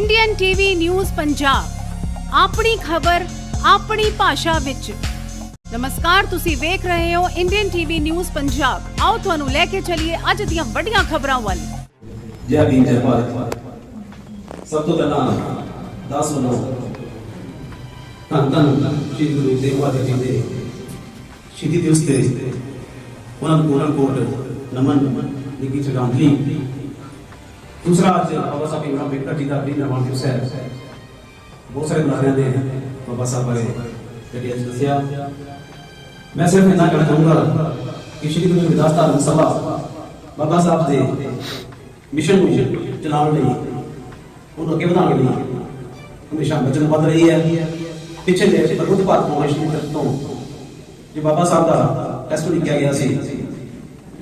Indian TV news Punjab, ਆਪਣੀ ਖਬਰ, ਆਪਣੀ ਭਾਸ਼ਾ ਵਿੱਚ। ਨਮਸਕਾਰ, ਤੁਸੀਂ ਵੇਖ ਰਹੇ ਹੋ ਇੰਡੀਅਨ ਟੀਵੀ ਨਿਊਜ਼ ਪੰਜਾਬ। ਆਓ ਤੁਹਾਨੂੰ ਲੈ ਕੇ ਚੱਲੀਏ ਅੱਜ ਦੀਆਂ ਵੱਡੀਆਂ ਖਬਰਾਂ ਵੱਲ। ਜੈ ਭੀਮ, ਜੈ ਭਾਰਤ। ਸਭ ਤੋਂ ਪਹਿਲਾਂ ਦਾਸ ਵੱਲੋਂ ਧੰਨ ਧੰਨ ਸ਼੍ਰੀ ਗੁਰੂ ਤੇਗ ਬਹਾਦਰ ਜੀ ਦੇ ਸ਼ਹੀਦੀ ਦਿਵਸ ਤੇ ਉਹਨਾਂ ਨੂੰ ਕੋਰਨ ਕੋਟ ਨਮਨ, ਨਿੱਕੀ ਸ਼ਰਧਾਂਜਲੀ ਦੂਸਰਾ ਅੱਜ ਬਾਬਾ ਸਾਹਿਬ ਭੀਮ ਰਾਓ ਜੀ ਦਾ ਵੀ ਨਿਰਵਾਣ ਦਿਵਸ ਹੈ। ਬਹੁਤ ਸਾਰੇ ਬੁਲਾਰਿਆਂ ਦੇ ਬਾਬਾ ਸਾਹਿਬ ਬਾਰੇ ਜਿਹੜੀ ਅੱਜ ਦੱਸਿਆ। ਮੈਂ ਸਿਰਫ ਇੰਨਾ ਕਹਿਣਾ ਚਾਹੂੰਗਾ ਕਿ ਸ਼੍ਰੀ ਗੁਰੂ ਰਵਿਦਾਸ ਧਾਰਮਿਕ ਸਭਾ ਬਾਬਾ ਸਾਹਿਬ ਦੇ ਮਿਸ਼ਨ ਨੂੰ ਚਲਾਉਣ ਲਈ, ਉਹਨੂੰ ਅੱਗੇ ਵਧਾਉਣ ਲਈ ਹਮੇਸ਼ਾ ਵਚਨਬੱਧ ਰਹੀ ਹੈ। ਪਿੱਛੇ ਦੇ ਪ੍ਰਬੁੱਧ ਭਾਰਤ ਫਾਊਂਡੇਸ਼ਨ ਦੀ ਤਰਫ ਤੋਂ ਜੋ ਬਾਬਾ ਸਾਹਿਬ ਦਾ ਟੈਸਟ ਲਿਖਿਆ ਗਿਆ ਸੀ,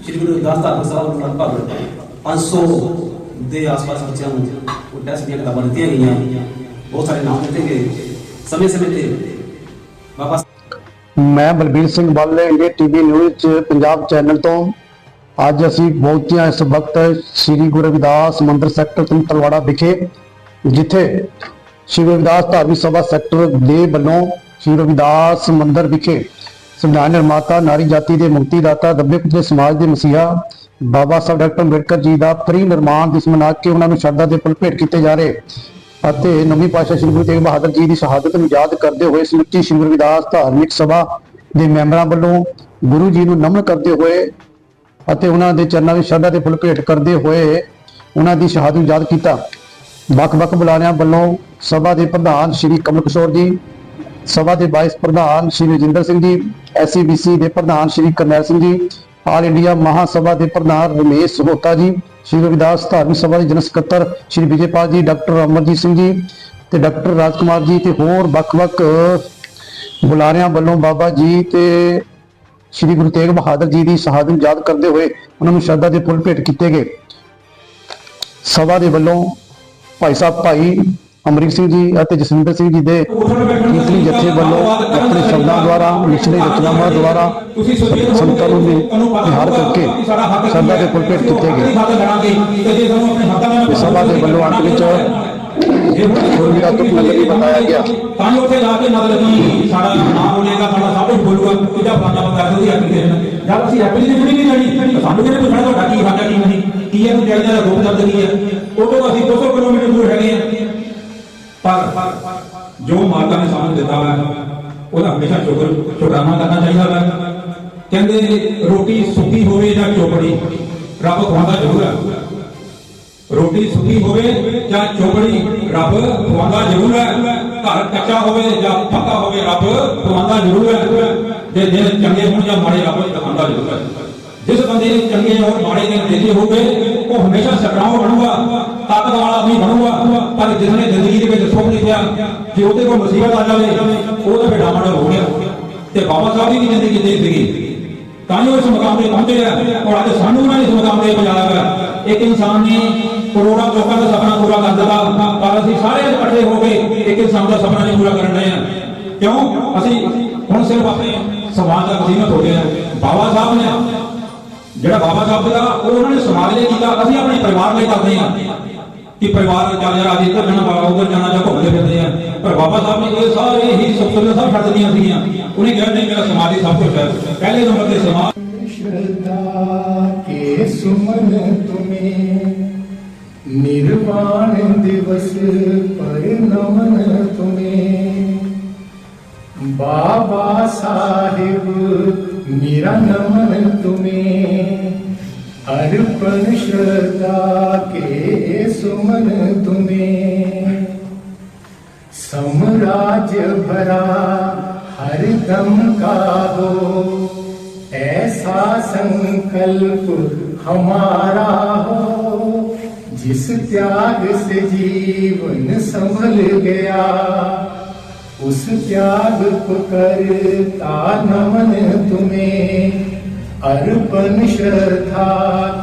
ਸ਼੍ਰੀ ਗੁਰੂ ਰਵਿਦਾਸ ਧਾਰਮਿਕ ਸਭਾ ਨੂੰ ਲਗਭਗ 500 ਦੇ ਆਸ-ਪਾਸ ਬੱਚਿਆਂ ਨੂੰ ਉਹ ਟੈਸਟ ਦੀਆਂ ਕਿਤਾਬਾਂ ਦਿੱਤੀਆਂ ਗਈਆਂ। ਬਹੁਤ ਸਾਰੇ ਨਾਮ ਦਿੱਤੇ ਗਏ। ਸਮੇਂ-ਸਮੇਂ ਤੇ ਬਾਬਾ ਮੈਂ Balbir Singh Bal India TV news Punjab channel ਤੋਂ ਅੱਜ ਅਸੀਂ ਪਹੁੰਚੇ ਹਾਂ ਇਸ ਵਕਤ ਸ੍ਰੀ ਗੁਰੂ ਰਵਿਦਾਸ ਮੰਦਿਰ ਸੈਕਟਰ ਤਿੰਨ ਤਲਵਾੜਾ ਵਿਖੇ, ਜਿੱਥੇ ਸ੍ਰੀ ਰਵਿਦਾਸ ਧਾਰਮਿਕ ਸਭਾ ਸੈਕਟਰ ਦੇ ਵੱਲੋਂ ਸ੍ਰੀ ਰਵਿਦਾਸ ਮੰਦਿਰ ਵਿਖੇ ਸੰਵਿਧਾਨ ਨਿਰਮਾਤਾ, ਨਾਰੀ ਜਾਤੀ ਦੇ ਮੁਕਤੀ ਦਾਤਾ ਦੱਬੇ ਕੁਚਲੇ ਸਮਾਜ ਦੇ ਮਸੀਹਾ ਬਾਬਾ ਸਾਹਿਬ ਡਾਕਟਰ ਅੰਬੇਡਕਰ ਜੀ ਦਾ ਪ੍ਰੀ ਨਿਰਮਾਣ ਦਿਵਸ ਮਨਾ ਕੇ ਉਹਨਾਂ ਨੂੰ ਸ਼ਰਧਾ ਦੇ ਫੁੱਲ ਭੇਟ ਕੀਤੇ ਜਾ ਰਹੇ ਅਤੇ ਨਵੀਂ ਪਾਤਸ਼ਾਹ ਸ੍ਰੀ ਗੁਰੂ ਤੇਗ ਬਹਾਦਰ ਜੀ ਦੀ ਸ਼ਹਾਦਤ ਨੂੰ ਯਾਦ ਕਰਦੇ ਹੋਏ ਸਮੁੱਚੀ ਸ੍ਰੀ ਗੁਰੂ ਰਵਿਦਾਸ ਧਾਰਮਿਕ ਸਭਾ ਦੇ ਮੈਂਬਰਾਂ ਵੱਲੋਂ ਗੁਰੂ ਜੀ ਨੂੰ ਨਮਨ ਕਰਦੇ ਹੋਏ ਅਤੇ ਉਹਨਾਂ ਦੇ ਚਰਨਾਂ ਵਿੱਚ ਸ਼ਰਧਾ ਦੇ ਫੁੱਲ ਭੇਟ ਕਰਦੇ ਹੋਏ ਉਹਨਾਂ ਦੀ ਸ਼ਹਾਦਤ ਨੂੰ ਯਾਦ ਕੀਤਾ। ਵੱਖ-ਵੱਖ ਬੁਲਾਰਿਆਂ ਵੱਲੋਂ ਸਭਾ ਦੇ ਪ੍ਰਧਾਨ ਸ੍ਰੀ ਕਮਲ ਕਿਸ਼ੋਰ ਜੀ, ਸਭਾ ਦੇ ਵਾਈਸ ਪ੍ਰਧਾਨ ਸ੍ਰੀ ਰਜਿੰਦਰ ਸਿੰਘ ਜੀ ਐਸਸੀਬੀਸੀ ਦੇ ਪ੍ਰਧਾਨ ਸ੍ਰੀ ਕਰਨੈਲ ਸਿੰਘ ਜੀ ਆਲ ਇੰਡੀਆ ਮਹਾਸਭਾ ਦੇ ਪ੍ਰਧਾਨ ਰਮੇਸ਼ ਸਹੋਤਾ ਜੀ, ਸ੍ਰੀ ਰਵਿਦਾਸ ਧਾਰਮਿਕ ਸਭਾ ਦੇ ਜਨਰਲ ਸਕੱਤਰ ਸ੍ਰੀ ਵਿਜੇਪਾਲ ਜੀ, ਡਾਕਟਰ ਅਮਰਜੀਤ ਸਿੰਘ ਜੀ ਤੇ ਡਾਕਟਰ ਰਾਜਕੁਮਾਰ ਜੀ ਤੇ ਹੋਰ ਵੱਖ-ਵੱਖ ਬੁਲਾਰਿਆਂ ਵੱਲੋਂ ਬਾਬਾ ਜੀ ਤੇ ਸ੍ਰੀ ਗੁਰੂ ਤੇਗ ਬਹਾਦਰ ਜੀ ਦੀ ਸ਼ਹਾਦਤ ਨੂੰ ਯਾਦ ਕਰਦੇ ਹੋਏ ਉਹਨਾਂ ਨੂੰ ਸ਼ਰਧਾ ਦੇ ਫੁੱਲ ਭੇਟ ਕੀਤੇ ਗਏ। ਸਭਾ ਦੇ ਵੱਲੋਂ ਭਾਈ ਸਾਹਿਬ, ਭਾਈ ਅਮਰੀਕ ਸਿੰਘ ਜੀ ਅਤੇ ਜਸਵਿੰਦਰ ਸਿੰਘ ਜੀ ਦੇ ਕੀਰਤਨੀ ਜਥੇ ਵੱਲੋਂ ਆਪਣੇ ਸ਼ਬਦਾਂ ਦੁਆਰਾ ਨਿਚਲੇ ਰਚਨਾਵਾਂ ਦੁਆਰਾ ਸੰਤਾਂ ਨੂੰ ਨਿਹਾਰ ਕਰਕੇ ਸ਼ਰਧਾ ਦੇ ਫੁੱਲ ਕੀਤੇ ਗਏ। ਸਭਾ ਦੇ ਵੱਲੋਂ ਅੰਤ ਵਿੱਚ ਗੁਰਮੀਰਾ ਤੋਂ ਨਗਰ ਵੀ ਬਤਾਇਆ ਗਿਆ। ਤਾਂ ਉੱਥੇ ਜਾ ਕੇ ਮਤਲਬ ਕਿ ਸਾਡਾ ਨਾਮ ਬੋਲੇਗਾ, ਸਾਡਾ ਸਭ ਕੁਝ ਬੋਲੂਗਾ ਕਿਹਦਾ ਫਲਾਣਾ ਬੰਦਾ ਉਹਦੀ ਐਪਲੀਕੇਸ਼ਨ ਜਦ ਅਸੀਂ ਐਪਲੀਕੇਸ਼ਨ ਨਹੀਂ ਲੈਣੀ ਸਾਨੂੰ ਕਿਹਨੇ ਪੁੱਛਣਾ ਤੁਹਾਡਾ ਕੀ ਖਾਤਾ ਕੀ ਨਹੀਂ? ਕੀ ਹੈ ਕੋਈ ਦਾ ਰੂਪ ਦਰਦ ਕੀ ਹੈ? ਉਦੋਂ ਅਸੀਂ 200 ਕਿਲੋਮੀਟਰ ਦੂਰ ਹੈਗੇ ਆ। ਪਰ ਜੋ ਮਾਤਾ ਨੇ ਸਾਨੂੰ ਦਿੱਤਾ ਹੈ, ਉਹਦਾ ਹਮੇਸ਼ਾ ਸ਼ੁਕਰ ਸ਼ੁਕਰਾਨਾ ਕਰਨਾ ਚਾਹੀਦਾ ਹੈ। ਕਹਿੰਦੇ ਰੋਟੀ ਸੁੱਕੀ ਹੋਵੇ ਜਾਂ ਚੋਪੜੀ, ਰੱਬ ਖਵਾਉਂਦਾ ਜ਼ਰੂਰ ਹੈ। ਰੋਟੀ ਸੁੱਕੀ ਹੋਵੇ ਜਾਂ ਚੋਪੜੀ, ਰੱਬ ਖਵਾਉਂਦਾ ਜ਼ਰੂਰ ਹੈ। ਘਰ ਕੱਚਾ ਹੋਵੇ ਜਾਂ ਪੱਕਾ ਹੋਵੇ, ਰੱਬ ਖਵਾਉਂਦਾ ਜ਼ਰੂਰ ਹੈ। ਜੇ ਦਿਨ ਚੰਗੇ ਹੋਣ ਜਾਂ ਮਾੜੇ, ਰੱਬ ਦਿਖਾਉਂਦਾ ਜ਼ਰੂਰ ਹੈ। ਜਿਸ ਬੰਦੇ ਨੇ ਚੰਗੇ ਔਰ ਮਾੜੇ ਦਿਨ ਦੇਖੇ ਹੋਵੇ ਉਹ ਹਮੇਸ਼ਾ ਸਟਰੋਂਗ ਬਣੂਗਾ, ਤਾਕਤ ਵਾਲਾ ਆਦਮੀ ਬਣੂਗਾ। ਪਰ ਜਿਸ ਨੇ ਜ਼ਿੰਦਗੀ ਦੇ ਵਿੱਚ ਸੁੱਖ ਲਿਖਿਆ ਜੇ ਉਹਦੇ ਕੋਲ ਮੁਸੀਬਤ ਆ ਜਾਵੇ, ਉਹ ਤਾਂ ਫਿਰ ਡਾਮਾਡੋਲ ਹੋ ਗਿਆ। ਤੇ ਬਾਬਾ ਸਾਹਿਬ ਦੀ ਜ਼ਿੰਦਗੀ ਦੇ ਸੀਗੀ ਤਾਂ ਹੀ ਉਹ ਇਸ ਤੇ ਪਹੁੰਚੇ ਆ, ਔਰ ਅੱਜ ਸਾਨੂੰ ਉਹਨਾਂ ਇਸ ਮੁਕਾਮ ਤੇ ਪਹੁੰਚਾਇਆ ਇੱਕ ਇਨਸਾਨ ਨੇ ਕਰੋੜਾਂ ਲੋਕਾਂ ਦਾ ਸੁਪਨਾ ਪੂਰਾ ਕਰ ਦਿੱਤਾ, ਪਰ ਅਸੀਂ ਸਾਰੇ ਇਕੱਠੇ ਹੋ ਕੇ ਇੱਕ ਇਨਸਾਨ ਦਾ ਸੁਪਨਾ ਨਹੀਂ ਪੂਰਾ ਕਰਨ ਰਹੇ ਆ। ਕਿਉਂ? ਅਸੀਂ ਹੁਣ ਸਿਰਫ ਆਪਣੇ ਸਮਾਜ ਦਾ ਸੀਮਤ ਹੋ ਗਏ ਆ। ਬਾਬਾ ਸਾਹਿਬ ਨੇ ਜਿਹੜਾ ਬਾਬਾ ਸਾਹਿਬ ਦਾ, ਉਹ ਉਹਨਾਂ ਨੇ ਸਮਾਜ ਲਈ ਕੀਤਾ, ਅਸੀਂ ਆਪਣੇ ਪਰਿਵਾਰ ਲਈ ਕਰਦੇ ਹਾਂ। ਕਿ ਪਰਿਵਾਰ ਚੱਲ ਯਾਰ ਅੱਜ ਇੱਧਰ ਜਾਣਾ, ਬਾਬਾ ਉਧਰ ਜਾਣਾ, ਜਾਂ ਘੁੰਮਦੇ ਫਿਰਦੇ ਆ ਪਰ ਬਾਬਾ ਸਾਹਿਬ ਨੇ ਇਹ ਸਾਰੇ ਹੀ ਸਬਸਿਡੀਆਂ ਸਭ ਛੱਡ ਦਿੱਤੀਆਂ ਸੀਗੀਆਂ। ਉਹਨੇ ਕਿਹਾ, ਨਹੀਂ, ਮੇਰਾ ਸਮਾਜ ਹੀ ਸਭ ਕੁਝ ਹੈ। ਪਹਿਲੇ ਨੰਬਰ ਤੇ ਸਮਾਜ ਸ਼ਰਦਾ ਕੇ ਸੁਮਨ ਤੁਮੇ, ਨਿਰਵਾਣ ਦਿਵਸ ਪਰ ਨਮਨ ਤੁਮੇ। ਬਾਬਾ ਸਾਹਿਬ मेरा नमन तुम्हें अर्पण श्रद्धा के सुमन तुम्हें साम्राज्य भरा हर दम का हो ऐसा संकल्प हमारा हो जिस त्याग से जीवन संभल गया उस त्याग को करता नमन तुम्हें अर्पण श्रद्धा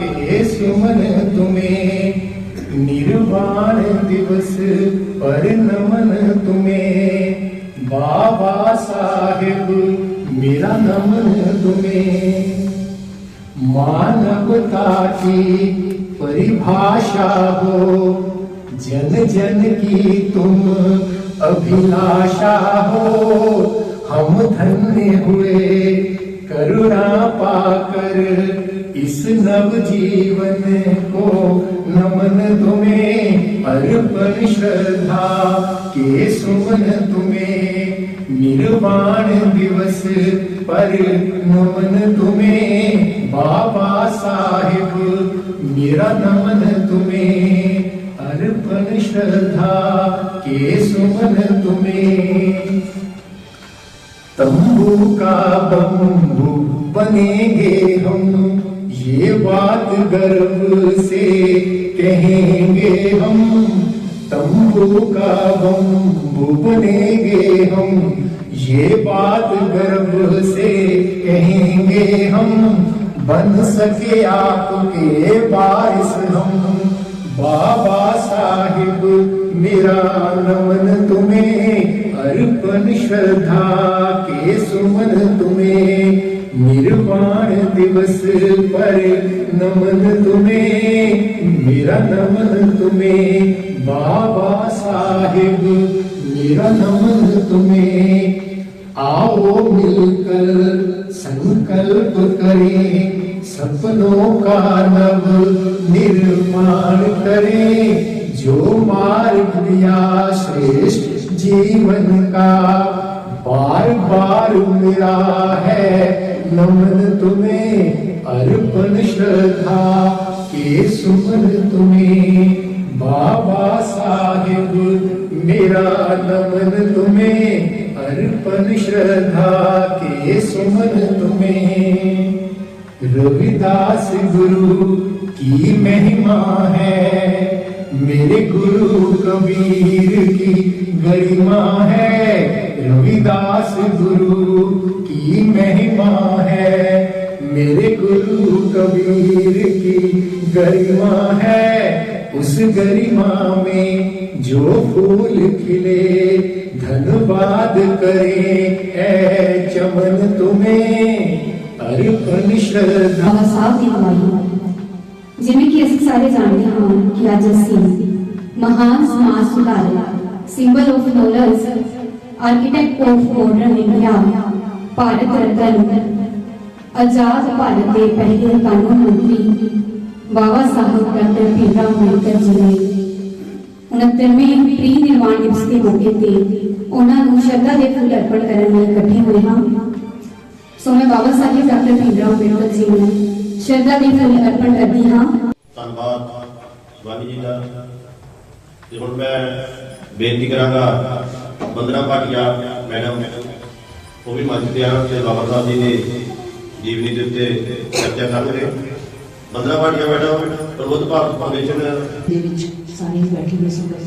के सुमन तुम्हें निर्वाण दिवस पर नमन तुम्हें बाबा साहेब मेरा नमन तुम्हें मानवता की परिभाषा हो जन जन की तुम अभिलाषा हो हम धन्य हुए करुणा पाकर इस नव जीवन को नमन तुम्हें अर्पण श्रद्धा के सुमन तुम्हें निर्वाण दिवस पर नमन तुम्हें बाबा साहिब मेरा नमन तुम्हें अर्पण श्रद्धा के सुमन तुम्हें तंबू का बंबू बनेंगे हम ये बात गर्व से कहेंगे हम तंबू का बंबू बनेंगे हम ये बात गर्व से कहेंगे हम बन सके आपके बारिश हम बाबा साहिब मेरा नमन तुम्हें अर्पण श्रद्धा के सुमन तुम्हें निर्वाण दिवस पर नमन तुम्हें मेरा नमन तुम्हें बाबा साहिब मेरा नमन तुम्हें आओ मिलकर संकल्प करें सपनों का नव निर्माण करें, जो मार्ग दिया श्रेष्ठ जीवन का बार बार मेरा है। नमन तुम्हें, अर्पण श्रद्धा के सुमन तुम्हें। बाबा साहेब, मेरा नमन तुम्हें, अर्पण श्रद्धा के सुमन तुम्हें। रविदास गुरु की महिमा है। मेरे गुरु कबीर की गरिमा है। रविदास गुरु की महिमा है। मेरे गुरु कबीर की गरिमा है। उस गरिमा में जो फूल खिले धन्यवाद करें ऐ चमन तुम्हें। अर्पण श्रद्धा ਜਿਵੇਂ ਕਿ ਅਸੀਂ ਸਾਰੇ ਜਾਣਦੇ ਹਾਂ ਕਿ ਅੱਜ ਅਸੀਂ ਮਹਾਨ ਸਮਾਜ ਸੁਧਾਰਕ symbol of knowledge architect of modern India Bharat Ratna, ਆਜ਼ਾਦ ਭਾਰਤ ਦੇ ਪਹਿਲੇ ਕਾਨੂੰਨ ਮੰਤਰੀ ਬਾਬਾ ਸਾਹਿਬ ਡਾਕਟਰ ਭੀਮਰਾਓ ਅੰਬੇਡਕਰ ਜੀ ਨੇ 69ਵੇਂ ਪ੍ਰੀ ਨਿਰਮਾਣ ਦਿਵਸ ਦੇ ਮੌਕੇ ਤੇ ਉਹਨਾਂ ਨੂੰ ਸ਼ਰਧਾ ਦੇ ਫੁੱਲ ਅਰਪਣ ਕਰਨ ਲਈ ਇਕੱਠੇ ਹੋਏ ਹਾਂ। ਸੋ ਮੈਂ ਬਾਬਾ ਸਾਹਿਬ ਡਾਕਟਰ ਭੀਮਰਾਓ ਅੰਬੇਡਕਰ ਜੀ ਨੂੰ ਸ਼ਰਧਾ ਦੇ ਫੁੱਲ ਅਰਪਣ ਕਰਦੀ ਹਾਂ। ਧੰਨਵਾਦ ਸ਼ਿਵਾਨੀ ਜੀ ਦਾ। ਤੇ ਹੁਣ ਮੈਂ ਬੇਨਤੀ ਕਰਾਂਗਾ, ਬੰਦਨਾ ਭਾਟੀਆ ਮੈਡਮ, ਉਹ ਵੀ ਮੰਚ ਤੇ ਆਉਣ ਤੇ ਬਾਬਾ ਸਾਹਿਬ ਜੀ ਦੇ ਜੀਵਨੀ ਦੇ ਉੱਤੇ ਚਰਚਾ ਕਰਨਗੇ ਬੰਦਨਾ ਭਾਟੀਆ ਮੈਡਮ, ਪ੍ਰਬੁੱਧ ਭਾਰਤ ਫਾਊਂਡੇਸ਼ਨ ਦੇ ਵਿੱਚ ਸਾਰੇ ਬੈਠੇ ਹੋਏ ਸੰਗਤ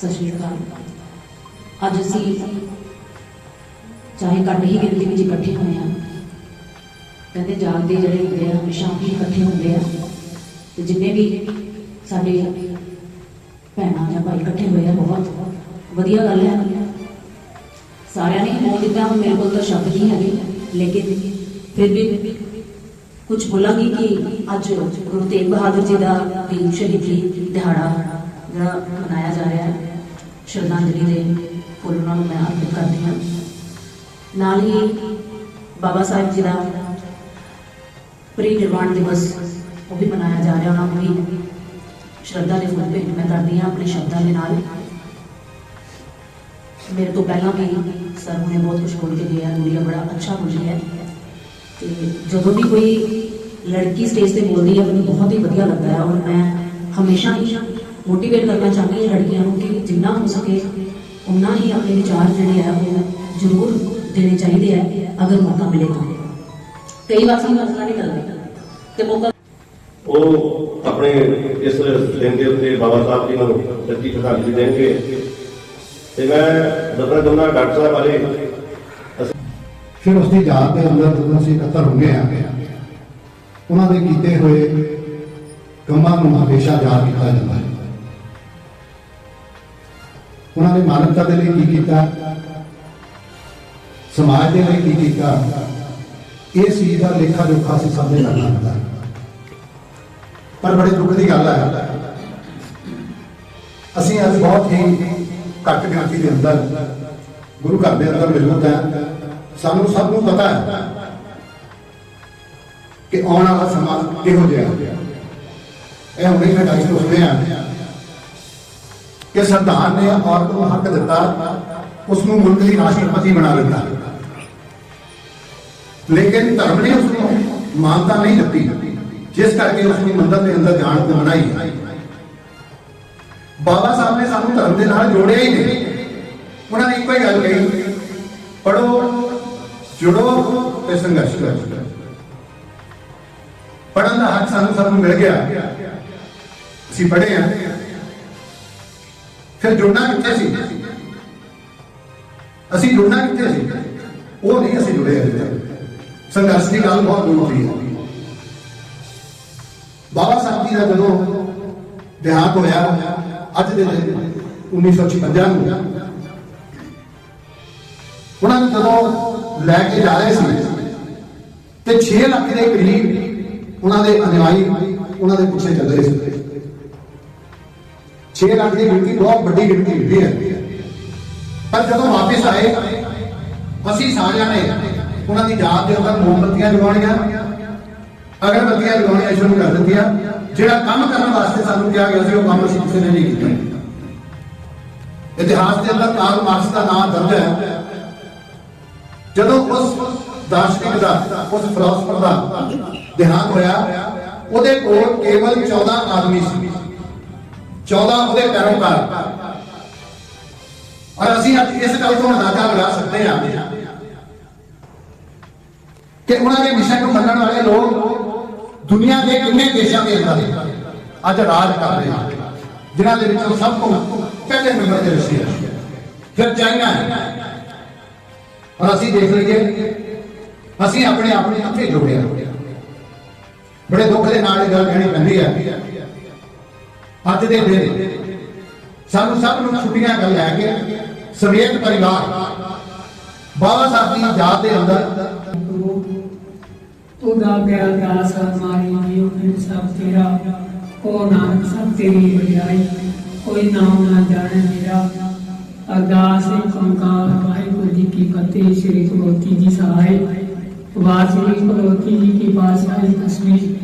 ਸਤਿ ਸ਼੍ਰੀ ਅਕਾਲ। ਅੱਜ ਅਸੀਂ ਚਾਹੇ ਘੱਟ ਹੀ ਗਿਣਤੀ ਵਿੱਚ ਇਕੱਠੇ ਹੋਏ ਹਾਂ। ਕਹਿੰਦੇ ਜਾਗਦੇ ਜਿਹੜੇ ਹੁੰਦੇ ਆ, ਹਮੇਸ਼ਾ ਹੀ ਇਕੱਠੇ ਹੁੰਦੇ ਆ। ਤੇ ਜਿੰਨੇ ਵੀ ਸਾਡੇ ਭੈਣਾਂ ਜਾਂ ਭਾਈ ਇਕੱਠੇ ਹੋਏ ਆ, ਬਹੁਤ ਵਧੀਆ ਗੱਲ ਹੈ ਸਾਰਿਆਂ ਨੇ ਬੋਲ ਦਿੱਤਾ, ਹੁਣ ਮੇਰੇ ਕੋਲ ਤਾਂ ਸ਼ਬਦ ਨਹੀਂ ਹੈਗੇ। ਲੇਕਿਨ ਫਿਰ ਵੀ ਕੁਝ ਬੋਲਾਂਗੀ ਕਿ ਅੱਜ ਗੁਰੂ ਤੇਗ ਬਹਾਦਰ ਜੀ ਦਾ ਵੀ ਸ਼ਹੀਦੀ ਦਿਹਾੜਾ ਜਿਹੜਾ ਮਨਾਇਆ ਜਾ ਰਿਹਾ ਹੈ, ਸ਼ਰਧਾਂਜਲੀ ਦੇ ਫੁੱਲ ਉਹਨਾਂ ਨੂੰ ਮੈਂ ਅਰਪਿਤ ਕਰਦੀ ਹਾਂ। ਨਾਲ ਹੀ ਬਾਬਾ ਸਾਹਿਬ ਜੀ ਦਾ ਪ੍ਰੀ ਨਿਰਵਾਣ ਦਿਵਸ ਉਹ ਵੀ ਮਨਾਇਆ ਜਾ ਰਿਹਾ ਉਹਨਾਂ ਨੂੰ ਵੀ ਸ਼ਰਧਾ ਦੇ ਫੁੱਲ ਭੇਟ ਮੈਂ ਕਰਦੀ ਹਾਂ ਆਪਣੇ ਸ਼ਬਦਾਂ ਦੇ ਨਾਲ ਮੇਰੇ ਤੋਂ ਪਹਿਲਾਂ ਵੀ ਸਰ ਨੇ ਬਹੁਤ ਕੁਝ ਬੋਲ ਕੇ ਗਿਆ ਗੁੜੀਆ ਬੜਾ ਅੱਛਾ ਬੋਲੀ ਹੈ ਤੇ ਜਦੋਂ ਵੀ ਕੋਈ ਲੜਕੀ ਸਟੇਜ ਤੇ ਬੋਲਦੀ ਹੈ ਮੈਨੂੰ ਬਹੁਤ ਹੀ ਵਧੀਆ ਲੱਗਦਾ ਹੈ ਔਰ ਮੈਂ ਹਮੇਸ਼ਾ ਹੀ ਮੋਟੀਵੇਟ ਕਰਨਾ ਚਾਹੁੰਦੀ ਹਾਂ ਲੜਕੀਆਂ ਨੂੰ ਕਿ ਜਿੰਨਾ ਹੋ ਸਕੇ ਉਨਾ ਹੀ ਆਪਣੇ ਵਿਚਾਰ ਜਿਹੜੇ ਆ ਉਹ ਜ਼ਰੂਰ ਦੇਣੇ ਚਾਹੀਦੇ ਆ ਅਗਰ ਮੌਕਾ ਮਿਲੇ ਤਾਂ ਕਈ ਵਾਰ ਸਾਨੂੰ ਮਸਲਾ ਨਹੀਂ ਮਿਲਦਾ ਤੇ ਮੌਕਾ ਉਹ ਆਪਣੇ ਇਸ ਦਿਨ ਦੇ ਉੱਤੇ ਬਾਬਾ ਸਾਹਿਬ ਜੀ ਨੂੰ ਸੱਚੀ ਸ਼ਰਧਾਂਜਲੀ ਦੇਣਗੇ। ਤੇ ਮੈਂ ਦੱਸਣਾ ਚਾਹੁੰਦਾ ਡਾਕਟਰ ਸਾਹਿਬ ਬਾਰੇ ਫਿਰ ਉਸ ਦੀ ਯਾਦ ਦੇ ਅੰਦਰ ਜਦੋਂ ਅਸੀਂ ਇਕੱਤਰ ਹੁੰਦੇ ਆ ਉਹਨਾਂ ਦੇ ਕੀਤੇ ਹੋਏ ਕੰਮਾਂ ਨੂੰ ਹਮੇਸ਼ਾ ਯਾਦ ਕੀਤਾ ਜਾਂਦਾ ਹੈ। ਉਹਨਾਂ ਨੇ ਮਾਨਵਤਾ ਦੇ ਲਈ ਕੀ ਕੀਤਾ? ਸਮਾਜ ਦੇ ਲਈ ਕੀ ਕੀਤਾ? ਇਸ ਚੀਜ਼ ਦਾ ਲੇਖਾ ਜੋਖਾ ਅਸੀਂ ਸਭ ਨੇ ਕਰਨਾ ਹੁੰਦਾ ਹੈ। ਪਰ ਬੜੇ ਦੁੱਖ ਦੀ ਗੱਲ ਹੈ। ਅਸੀਂ ਅੱਜ ਬਹੁਤ ਹੀ ਘੱਟ ਗਿਣਤੀ ਦੇ ਅੰਦਰ ਗੁਰੂ ਘਰ ਦੇ ਅੰਦਰ ਮੌਜੂਦ ਹਾਂ। ਸਾਨੂੰ ਸਭ ਨੂੰ ਪਤਾ ਹੈ ਕਿ ਆਉਣ ਵਾਲਾ ਸਮਾਂ ਕਿਹੋ ਜਿਹਾ ਇਹ ਹੁਣੇ ਮੈਂ ਡਾਇਸ ਤੋਂ ਸੁਣਿਆ ਕਿ ਸੰਵਿਧਾਨ ਨੇ ਔਰਤ ਨੂੰ ਹੱਕ ਦਿੱਤਾ, ਉਸ ਨੂੰ ਮੁਲਕ ਦੀ ਰਾਸ਼ਟਰਪਤੀ ਬਣਾ ਦਿੱਤਾ। ਲੇਕਿਨ ਧਰਮ ਨੇ ਉਸ ਨੂੰ ਮਾਨਤਾ ਨਹੀਂ ਦਿੱਤੀ। ਜਿਸ ਕਰਕੇ ਉਸ ਮੰਦਰ ਦੇ ਅੰਦਰ ਜਾਣ ਜਾਣਾ ਹੀ ਬਾਬਾ ਸਾਹਿਬ ਨੇ ਸਾਨੂੰ ਧਰਮ ਦੇ ਨਾਲ ਜੋੜਿਆ ਹੀ ਨਹੀਂ। ਉਹਨਾਂ ਨੇ ਇੱਕੋ ਹੀ ਗੱਲ ਕਹੀ ਪੜੋ ਜੁੜੋ ਤੇ ਸੰਘਰਸ਼ ਕਰੋ। ਪੜਨ ਦਾ ਹੱਕ ਸਾਨੂੰ ਸਭ ਨੂੰ ਮਿਲ ਗਿਆ। ਅਸੀਂ ਪੜ੍ਹੇ ਆ ਫਿਰ ਜੁੜਨਾ ਕਿੱਥੇ ਸੀ? ਅਸੀਂ ਜੁੜਨਾ ਕਿੱਥੇ ਸੀ? ਉਹ ਨਹੀਂ ਅਸੀਂ ਜੁੜੇ ਅਜੇ ਤੱਕ। ਸੰਘਰਸ਼ ਦੀ ਗੱਲ ਬਹੁਤ ਦੂਰ ਹੋਈ ਹੈ। ਬਾਬਾ ਸਾਹਿਬ ਜੀ ਦਾ ਜਦੋਂ ਦੇਹਾਂਤ ਹੋਇਆ ਅੱਜ ਦੇ ਦਿਨ 1956 ਨੂੰ, ਉਹਨਾਂ ਨੂੰ ਜਦੋਂ ਲੈ ਕੇ ਜਾ ਰਹੇ ਸੀ ਤੇ 6 ਲੱਖ ਦੇ ਕਰੀਬ ਉਹਨਾਂ ਦੇ ਅਨੁਯਾਈ ਉਹਨਾਂ ਦੇ ਪਿੱਛੇ ਚੱਲ ਰਹੇ ਸੀ। 6 ਲੱਖ ਦੀ ਗਿਣਤੀ ਬਹੁਤ ਵੱਡੀ ਗਿਣਤੀ ਹੁੰਦੀ ਹੈ। ਪਰ ਜਦੋਂ ਵਾਪਸ ਆਏ, ਅਸੀਂ ਸਾਰਿਆਂ ਨੇ ਉਹਨਾਂ ਦੀ ਯਾਦ ਦੇ ਉੱਪਰ ਮੋਮਬੱਤੀਆਂ ਜਗਾਉਣੀਆਂ ਅਗਰਬੱਤੀਆਂ ਲਗਾਉਣੀਆਂ ਸ਼ੁਰੂ ਕਰ ਦਿੱਤੀਆਂ। ਜਿਹੜਾ ਕੰਮ ਕਰਨ ਵਾਸਤੇ ਸਾਨੂੰ ਕਿਹਾ ਗਿਆ ਸੀ, ਉਹ ਕੰਮ ਅਸੀਂ ਕਿਸੇ ਨੇ ਨਹੀਂ ਕੀਤਾ। ਇਤਿਹਾਸ ਦੇ ਅੰਦਰ ਕਾਰਲ ਮਾਰਕਸ ਦਾ ਨਾਮ ਦਰਜ ਹੈ। ਜਦੋਂ ਉਸ ਦਾਰਸ਼ਨਿਕ ਦਾ, ਉਸ ਫਿਲਾਸਫਰ ਦਾ ਦੇਹਾਂਤ ਹੋਇਆ, ਉਹਦੇ ਕੋਲ ਕੇਵਲ 14 ਆਦਮੀ ਸੀ। 14 ਉਹਦੇ ਪੈਰੋਕਾਰ। ਔਰ ਅਸੀਂ ਅੱਜ ਇਸ ਗੱਲ ਤੋਂ ਅੰਦਾਜ਼ਾ ਲਗਾ ਸਕਦੇ ਹਾਂ ਕਿ ਉਹਨਾਂ ਦੇ ਮਿਸ਼ਨ ਨੂੰ ਮੰਨਣ ਵਾਲੇ ਲੋਕ ਦੁਨੀਆ ਦੇ ਕਿੰਨੇ ਦੇਸ਼ਾਂ ਦੇ ਅੰਦਰ ਅੱਜ ਰਾਜ ਕਰ ਰਹੇ ਹਨ ਜਿਨ੍ਹਾਂ ਦੇ ਵਿੱਚੋਂ ਸਭ ਤੋਂ ਪਹਿਲੇ ਨੰਬਰ ਤੇ ਰਸ਼ੀਆ। ਫਿਰ ਚਾਈਨਾ ਔਰ ਅਸੀਂ ਦੇਖ ਲਈਏ, ਅਸੀਂ ਆਪਣੇ ਆਪ ਨੂੰ ਕਿੱਥੇ ਜੋੜਿਆ। ਬੜੇ ਦੁੱਖ ਦੇ ਨਾਲ ਇਹ ਗੱਲ ਕਹਿਣੀ ਪੈਂਦੀ ਹੈ। ਅੱਜ ਦੇ ਦਿਨ ਸਾਨੂੰ ਸਭ ਨੂੰ ਛੁੱਟੀਆਂ ਕਰ ਲੈ ਕੇ ਸਮੇਤ ਪਰਿਵਾਰ ਬਾਬਾ ਸਾਹਿਬ ਦੀ ਯਾਦ ਦੇ ਅੰਦਰ ਉਹਦਾ ਪਿਆਰਾ ਦਾਸ ਮਾਰੀ ਜੀਉ ਫਿਰ ਸਭ ਤੇਰਾ। ਕੋ ਨਾਨਕ ਸਭ ਤੇਰੀ ਵਡਿਆਈ। ਕੋਈ ਨਾਮ ਨਾ ਜਾਣੇ ਮੇਰਾ। ਅਰਦਾਸ ਏਕ ਓੰਕਾਰ, ਵਾਹਿਗੁਰੂ ਜੀ ਕੀ ਫਤਿਹ, ਸ੍ਰੀ ਗੁਰੂ ਜੀ ਸਹਾਇ ਵਾਸੀ ਗੁਰੂ ਜੀ ਕੀ ਪਾਤਸ਼ਾਹੀ ਤਸਵੀਰ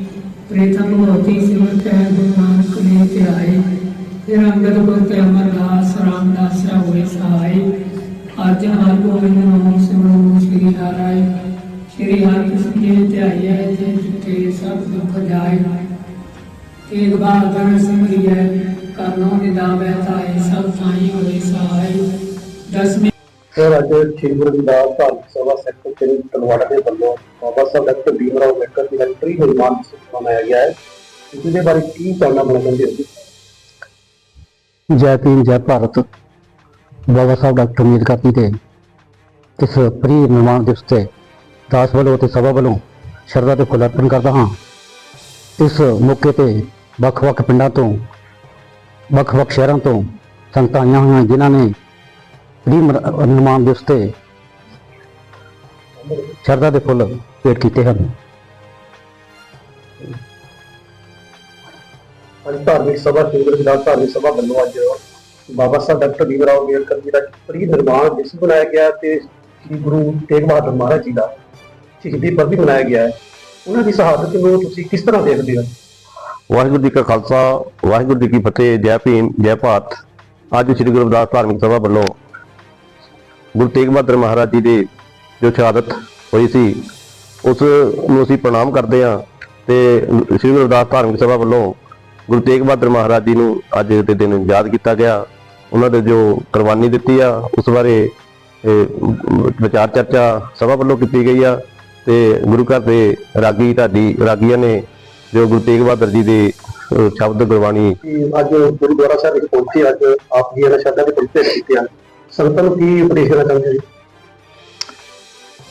ਪ੍ਰੇਤਮ ਹੋਤੀ ਸਿਮਰਤ ਹੈ, ਗੁਰੂ ਨਾਨਕ ਨੇ ਧਿਆਏ ਫਿਰ ਅੰਗਦ ਗੁਰ ਤੇ ਅਮਰਦਾਸ, ਰਾਮਦਾਸ ਹੋਏ ਸਹਾਇ ਅੱਜ ਹਰ ਗੋਬਿੰਦ ਨਾਮ ਸਿਮਰੋ, ਸ੍ਰੀ ਹਰਿ ਸ਼੍ਰੀ ਹਰਿਕ੍ਰਿਸ਼ਨ ਜੀ ਨੇ ਧਿਆਈਐ ਜੇ ਜਿਤੇ ਸਭ ਦੁੱਖ ਜਾਏ ਤੇਗ ਬਹਾਦਰ ਸਿਮਰਿਐ ਕਰਨੋ ਨਿਦਾਵੈ ਤਾਏ ਸਭ ਥਾਈ ਹੋਏ ਸਹਾਈ ਦਸਵੇਂ ਸਰ ਅੱਜ ਸ਼੍ਰੀ ਗੁਰੂ ਰਵਿਦਾਸ ਧਾਰਮਿਕ ਸਭਾ ਸੈਕਟਰ ਸ੍ਰੀ ਤਲਵਾੜਾ ਦੇ ਵੱਲੋਂ ਬਾਬਾ ਸਾਹਿਬ ਡਾਕਟਰ ਭੀਮ ਰਾਓ ਅੰਬੇਡਕਰ ਦੀ ਹੈਕਟਰੀ ਨਿਰਮਾਣ ਦਿਵਸ ਮਨਾਇਆ ਗਿਆ ਹੈ। ਇਸ ਦੇ ਬਾਰੇ ਕੀ ਕਹਿਣਾ ਬਣਾ ਚਾਹੁੰਦੇ ਹੋ ਜੈ ਭੀਮ ਜੈ ਭਾਰਤ। ਬਾਬਾ ਸਾਹਿਬ ਡਾਕਟਰ ਅੰਬੇਡਕਰ ਜੀ ਦੇ ਇਸ ਪ੍ਰੀ ਨਿਰਮਾਣ ਦਿਵਸ ਤੇ ਦਾਸ ਵੱਲੋਂ ਤੇ ਸਭਾ ਵੱਲੋਂ ਸ਼ਰਧਾ ਦੇ ਫੁੱਲ ਅਰਪਣ ਕਰਦਾ ਹਾਂ। ਇਸ ਮੌਕੇ ਤੇ ਵੱਖ-ਵੱਖ ਪਿੰਡਾਂ ਤੋਂ, ਵੱਖ-ਵੱਖ ਸ਼ਹਿਰਾਂ ਤੋਂ ਸੰਗਤਾਂ ਆਈਆਂ ਹੋਈਆਂ ਜਿਨ੍ਹਾਂ ਨੇ ਪ੍ਰੀ ਨਿਰਮਾਣ ਦਿਵਸ ਤੇ ਸ਼ਰਧਾ ਦੇ ਫੁੱਲ ਭੇਟ ਕੀਤੇ ਹਨ। ਅੱਜ ਧਾਰਮਿਕ ਸਭਾ, ਕੇਂਦਰ ਵਿਧਾਨ ਧਾਰਮਿਕ ਸਭਾ ਵੱਲੋਂ ਅੱਜ ਬਾਬਾ ਸਾਹਿਬ ਡਾਕਟਰ ਭੀਮ ਰਾਓ ਅੰਬੇਡਕਰ ਜੀ ਦਾ ਪ੍ਰੀ, ਨਿਰਮਾਣ ਦਿਵਸ ਬਣਾਇਆ ਗਿਆ ਤੇ ਸ੍ਰੀ ਗੁਰੂ ਤੇਗ ਬਹਾਦਰ ਮਹਾਰਾਜ ਜੀ ਦਾ ਸ਼ਹੀਦੀ ਪਰਵ ਮਨਾਇਆ ਗਿਆ ਹੈ। ਉਹਨਾਂ ਦੀ ਸ਼ਹਾਦਤ ਨੂੰ ਤੁਸੀਂ ਕਿਸ ਤਰ੍ਹਾਂ ਦੇਖਦੇ ਹੋ? ਵਾਹਿਗੁਰੂ ਜੀ ਕਾ ਖਾਲਸਾ, ਵਾਹਿਗੁਰੂ ਜੀ ਕੀ ਫਤਿਹ, ਜੈ ਭੀਮ, ਜੈ ਭਾਰਤ। ਅੱਜ ਸ੍ਰੀ ਗੁਰੂ ਰਵਿਦਾਸ ਧਾਰਮਿਕ ਸਭਾ ਵੱਲੋਂ ਗੁਰੂ ਤੇਗ ਬਹਾਦਰ ਮਹਾਰਾਜ ਜੀ ਦੀ ਜੋ ਸ਼ਹਾਦਤ ਹੋਈ ਸੀ, ਉਸ ਨੂੰ ਅਸੀਂ ਪ੍ਰਣਾਮ ਕਰਦੇ ਹਾਂ ਤੇ ਸ੍ਰੀ ਗੁਰੂ ਰਵਿਦਾਸ ਧਾਰਮਿਕ ਸਭਾ ਵੱਲੋਂ ਗੁਰੂ ਤੇਗ ਬਹਾਦਰ ਮਹਾਰਾਜ ਜੀ ਨੂੰ ਅੱਜ ਦੇ ਦਿਨ ਯਾਦ ਕੀਤਾ ਗਿਆ। ਉਹਨਾਂ ਦੇ ਜੋ ਕੁਰਬਾਨੀ ਦਿੱਤੀ ਆ, ਉਸ ਬਾਰੇ ਵਿਚਾਰ ਚਰਚਾ ਸਭਾ ਵੱਲੋਂ ਕੀਤੀ ਗਈ ਆ। ਤੇ ਗੁਰੂ ਘਰ ਦੇ ਰਾਗੀ ਢਾਡੀ ਰਾਗੀਆਂ ਨੇ ਜੋ ਗੁਰੂ ਤੇਗ ਬਹਾਦਰ ਜੀ ਦੇ ਸ਼ਬਦ ਗੁਰਬਾਣੀ ਅੱਜ ਗੁਰਦੁਆਰਾ ਸਾਹਿਬ ਵਿੱਚ ਪਹੁੰਚੇ ਅੱਜ ਆਪ ਜੀ ਦਾ ਸ਼ਬਦਾਂ ਦੇ ਪ੍ਰਚਾਰ ਕੀਤੇ ਹਨ। ਸੰਤਾਂ ਕੀ ਉਪਦੇਸ਼ ਦੇਣਾ ਚਾਹੁੰਦੇ ਜੀ?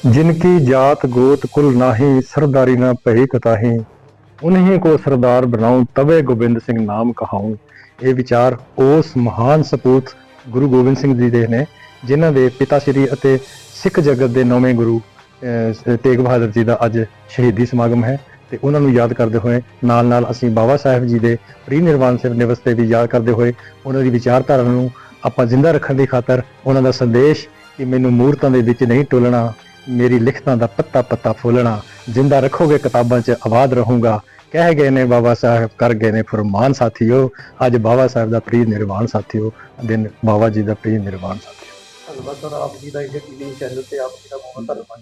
ਜਿਨ ਕੀ ਜਾਤ ਗੋਤ ਕੁਲ ਨਾਹੀ ਸਰਦਾਰੀ ਨਾ ਭਈ ਕਤਾਹੀ ਉਨਹੀਂ ਕੋ ਸਰਦਾਰ ਬਣਾਉ ਤਵੇ ਗੋਬਿੰਦ ਸਿੰਘ ਨਾਮ ਕਹਾਉ। ਇਹ ਵਿਚਾਰ ਉਸ ਮਹਾਨ ਸਪੂਤ ਗੁਰੂ ਗੋਬਿੰਦ ਸਿੰਘ ਜੀ ਦੇ ਨੇ ਜਿਨ੍ਹਾਂ ਦੇ ਪਿਤਾ ਸ੍ਰੀ ਅਤੇ ਸਿੱਖ ਜਗਤ ਦੇ ਨੌਵੇਂ ਗੁਰੂ ਤੇਗ ਬਹਾਦਰ ਜੀ ਦਾ ਅੱਜ ਸ਼ਹੀਦੀ ਸਮਾਗਮ ਹੈ ਤੇ ਉਹਨਾਂ ਨੂੰ ਯਾਦ ਕਰਦੇ ਹੋਏ ਨਾਲ ਨਾਲ ਅਸੀਂ ਬਾਬਾ ਸਾਹਿਬ ਜੀ ਦੇ ਪ੍ਰੀ ਨਿਰਵਾਣ ਸੇਵ ਦਿਵਸ ਤੇ ਵੀ ਯਾਦ ਕਰਦੇ ਹੋਏ ਉਹਨਾਂ ਦੀ ਵਿਚਾਰਧਾਰਾ ਨੂੰ ਆਪਾਂ ਜ਼ਿੰਦਾ ਰੱਖਣ ਦੀ ਖਾਤਰ ਉਹਨਾਂ ਦਾ ਸੰਦੇਸ਼ ਕਿ ਮੈਨੂੰ ਮੂਰਤਾਂ ਦੇ ਵਿੱਚ ਨਹੀਂ ਟੋਲਣਾ, ਮੇਰੀ ਲਿਖਤਾਂ ਦਾ ਪੱਤਾ ਪੱਤਾ ਫੋਲਣਾ, ਜ਼ਿੰਦਾ ਰੱਖੋਗੇ ਕਿਤਾਬਾਂ 'ਚ ਆਬਾਦ ਰਹੂੰਗਾ। ਕਹਿ ਗਏ ਨੇ ਬਾਬਾ ਸਾਹਿਬ, ਕਰ ਗਏ ਨੇ ਫਰਮਾਨ ਸਾਥੀਓ, ਅੱਜ ਬਾਬਾ ਸਾਹਿਬ ਦਾ ਪ੍ਰੀ ਨਿਰਵਾਣ ਸਾਥੀਓ, ਦਿਨ ਬਾਬਾ ਜੀ ਦਾ ਪ੍ਰੀ ਨਿਰਵਾਣ ਸਾਥੀਓ। ਧੰਨਵਾਦ ਸਰ, ਆਪ ਜੀ ਦਾ ਇਹ ਟੀਵੀ ਚੈਨਲ ਤੇ ਆਪ ਜੀ ਦਾ ਬਹੁਤ ਧੰਨਵਾਦ